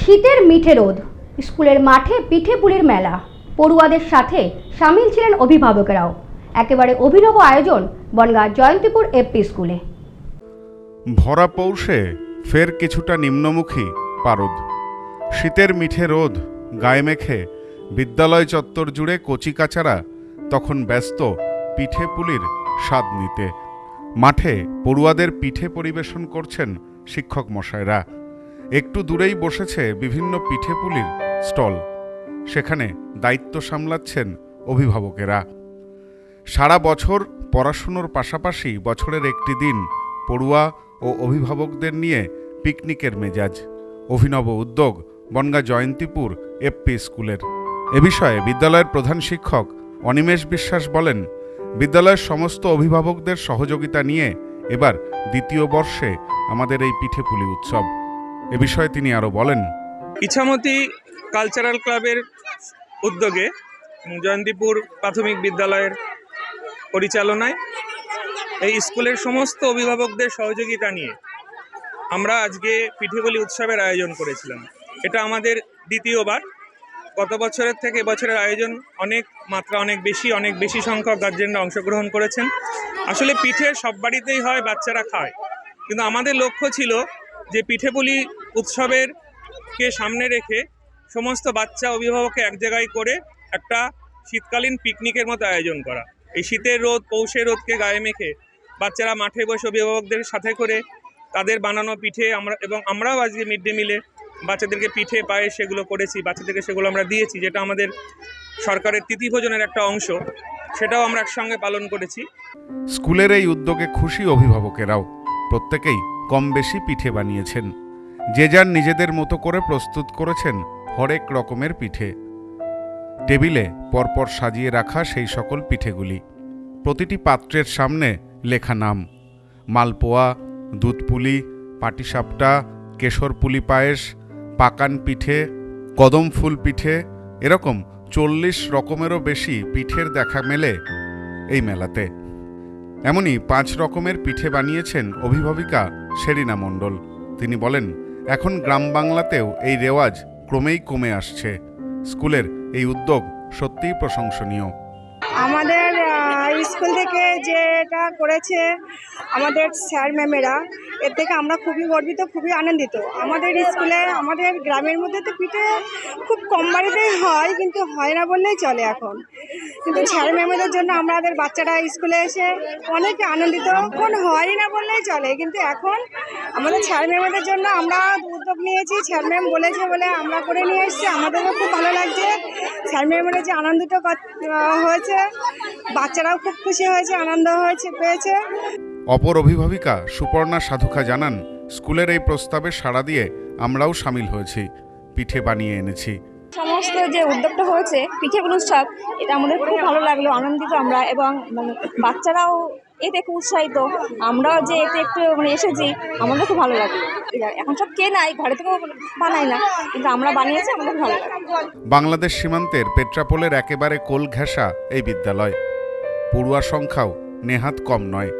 শীতের মিঠে রোদ, স্কুলের মাঠে পিঠে পুলির মেলা, পড়ুয়াদের সাথে সামিল ছিলেন অভিভাবকেরাও। একেবারে অভিনব আয়োজন বনগাঁ জয়ন্তীপুর এপি স্কুলে। ভরা পৌষে ফের কিছুটা নিম্নমুখী পারদ। শীতের মিঠে রোদ গায়ে মেখে বিদ্যালয় চত্বর জুড়ে কচিকাচারা তখন ব্যস্ত পিঠে পুলির স্বাদ নিতে। মাঠে পড়ুয়াদের পিঠে পরিবেশন করছেন শিক্ষক মশাইরা। একটু দূরেই বসেছে বিভিন্ন পিঠে পুলির স্টল। সেখানে দায়িত্ব সামলাচ্ছেন অভিভাবকেরা। সারা বছর পড়াশুনোর পাশাপাশি বছরের একটি দিন পড়ুয়া ও অভিভাবকদের নিয়ে পিকনিকের মেজাজ। অভিনব উদ্যোগ বনগা জয়ন্তীপুর এফপি স্কুলের। এ বিষয়ে বিদ্যালয়ের প্রধান শিক্ষক অনিমেষ বিশ্বাস বলেন, বিদ্যালয়ের সমস্ত অভিভাবকদের সহযোগিতা নিয়ে এবার দ্বিতীয় বর্ষে আমাদের এই পিঠেপুলি উৎসব। এ বিষয়ে তিনি আরও বলেন। ইছামতি কালচারাল ক্লাবের উদ্যোগে জয়ন্তীপুর প্রাথমিক বিদ্যালয়ের পরিচালনায় এই স্কুলের সমস্ত অভিভাবকদের সহযোগিতা নিয়ে আমরা আজকে পিঠেবলি উৎসবের আয়োজন করেছিলাম। এটা আমাদের দ্বিতীয়বার। গত বছরের থেকে বছরের আয়োজন অনেক মাত্রা অনেক বেশি অনেক বেশি সংখ্যক গার্জেনরা অংশগ্রহণ করেছেন। আসলে পিঠে সব বাড়িতেই হয়, বাচ্চারা খায়। কিন্তু আমাদের লক্ষ্য ছিল যে পিঠেপুলি উৎসবের কে সামনে রেখে সমস্ত বাচ্চা অভিভাবককে এক জায়গায় করে একটা শীতকালীন পিকনিকের মতো আয়োজন করা। এই শীতের রোদ, পৌষের রোদকে গায়ে মেখে বাচ্চারা মাঠে বসে অভিভাবকদের সাথে করে তাদের বানানো পিঠে আমরা এবং আমরাও আজকে মিড ডে মিলে বাচ্চাদেরকে পিঠে পায়ে সেগুলো করেছি। বাচ্চাদেরকে সেগুলো আমরা দিয়েছি, যেটা আমাদের সরকারের তিথি ভোজনের একটা অংশ। সেটাও আমরা একসঙ্গে পালন করেছি। স্কুলের এই উদ্যোগে খুশি অভিভাবকেরাও। প্রত্যেকেই কম বেশি পিঠে বানিয়েছেন। যে যার নিজেদের মতো করে প্রস্তুত করেছেন হরেক রকমের পিঠে। টেবিলে পরপর সাজিয়ে রাখা সেই সকল পিঠেগুলি। প্রতিটি পাত্রের সামনে লেখা নাম। মালপোয়া, দুধপুলি, পাটিসাপটা, কেশর পুলি পায়েস, পাকান পিঠে, কদম ফুল পিঠে, এরকম চল্লিশ রকমেরও বেশি পিঠের দেখা মেলে এই মেলাতে। এমনই পাঁচ রকমের পিঠে বানিয়েছেন অভিভাবিকা শেরিনা মণ্ডল। তিনি বলেন এখন গ্রাম বাংলাতেও এই রেওয়াজ ক্রমেই কমে আসছে। স্কুলের এই উদ্যোগ সত্যিই প্রশংসনীয়। আমাদের স্কুল থেকে যেটা করেছে আমাদের স্যার ম্যামেরা, এর থেকে আমরা খুবই গর্বিত, খুবই আনন্দিত। আমাদের স্কুলে, আমাদের গ্রামের মধ্যে তো পিঠে খুব কম বাড়িতেই হয়, কিন্তু হয় না বললেই চলে এখন। কিন্তু স্যার ম্যামেদের জন্য আমাদের বাচ্চারা স্কুলে এসে অনেক আনন্দিত, এখন হয় না বললেই চলে, কিন্তু এখন আমাদের স্যার ম্যামেদের জন্য আমরা উদ্যোগ নিয়েছি, স্যার ম্যাম বলেছে বলে আমরা করে নিয়ে এসেছি, আমাদেরও খুব ভালো লাগছে। স্যার ম্যামেরা যে আনন্দিত হয়েছে, বাচ্চারাও খুব খুশি হয়েছে আনন্দ হয়েছে পেয়েছে। অপর অভিভাবিকা সুপর্ণা সাধুকা জানান স্কুলের এই প্রস্তাবে সাড়া দিয়ে আমরাও সামিল হয়েছি পিঠে বানিয়ে এনেছি। সমস্ত যে উদ্যোগটা হয়েছে পিঠে উৎসব এটা আমাদের খুব ভালো লাগল আনন্দিত আমরা এবং মানে বাচ্চারাও এতে খুব উৎসাহিত আমরাও যে এতে একটু মানে এসেছি আমাদের খুব ভালো লাগল। এখন সব কে নাই ঘরে থেকেও বানাই না কিন্তু আমরা বানিয়েছি আমাদের ভালো লাগে বাংলাদেশ সীমান্তের পেট্রাপোলের একেবারে কোল ঘেঁষা এই বিদ্যালয়। পড়ুয়ার সংখ্যাও নেহাত কম নয়।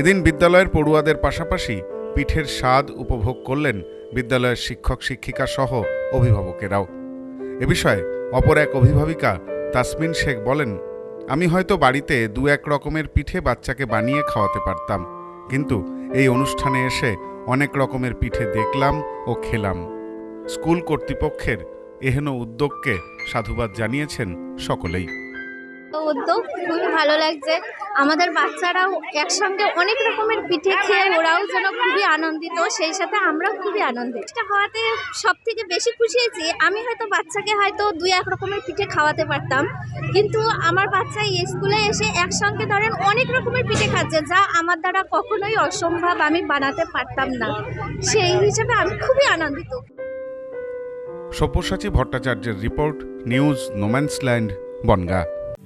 এদিন বিদ্যালয়ের পড়ুয়াদের পাশাপাশি পিঠের স্বাদ উপভোগ করলেন বিদ্যালয়ের শিক্ষক, শিক্ষিকা সহ অভিভাবকেরাও। এ বিষয়ে অপর এক অভিভাবিকা তাসমিন শেখ বলেন, আমি হয়তো বাড়িতে দু এক রকমের পিঠে বাচ্চাকে বানিয়ে খাওয়াতে পারতাম, কিন্তু এই অনুষ্ঠানে এসে অনেক রকমের পিঠে দেখলাম ও খেলাম। স্কুল কর্তৃপক্ষের এহেন উদ্যোগকে সাধুবাদ জানিয়েছেন সকলেই। উদ্যোগ খুবই ভালো লাগছে। আমাদের বাচ্চারাও একসঙ্গে অনেক রকমের পিঠে খেয়ে ওরাও যেন খুবই আনন্দিত, সেই সাথে আমরাও খুবই আনন্দিত। এটা হওয়াতে সব থেকে বেশি খুশি হয়েছি, আমি হয়তো বাচ্চাকে হয়তো দুই এক রকমের পিঠে খাওয়াতে পারতাম। কিন্তু আমার বাচ্চা স্কুলে এসে একসঙ্গে ধরেন অনেক রকমের পিঠে খাচ্ছে, যা আমার দ্বারা কখনোই অসম্ভব আমি বানাতে পারতাম না। সেই হিসেবে আমি খুবই আনন্দিত। সব্যসাচী ভট্টাচার্যের report, news, no man's land, Bongaon.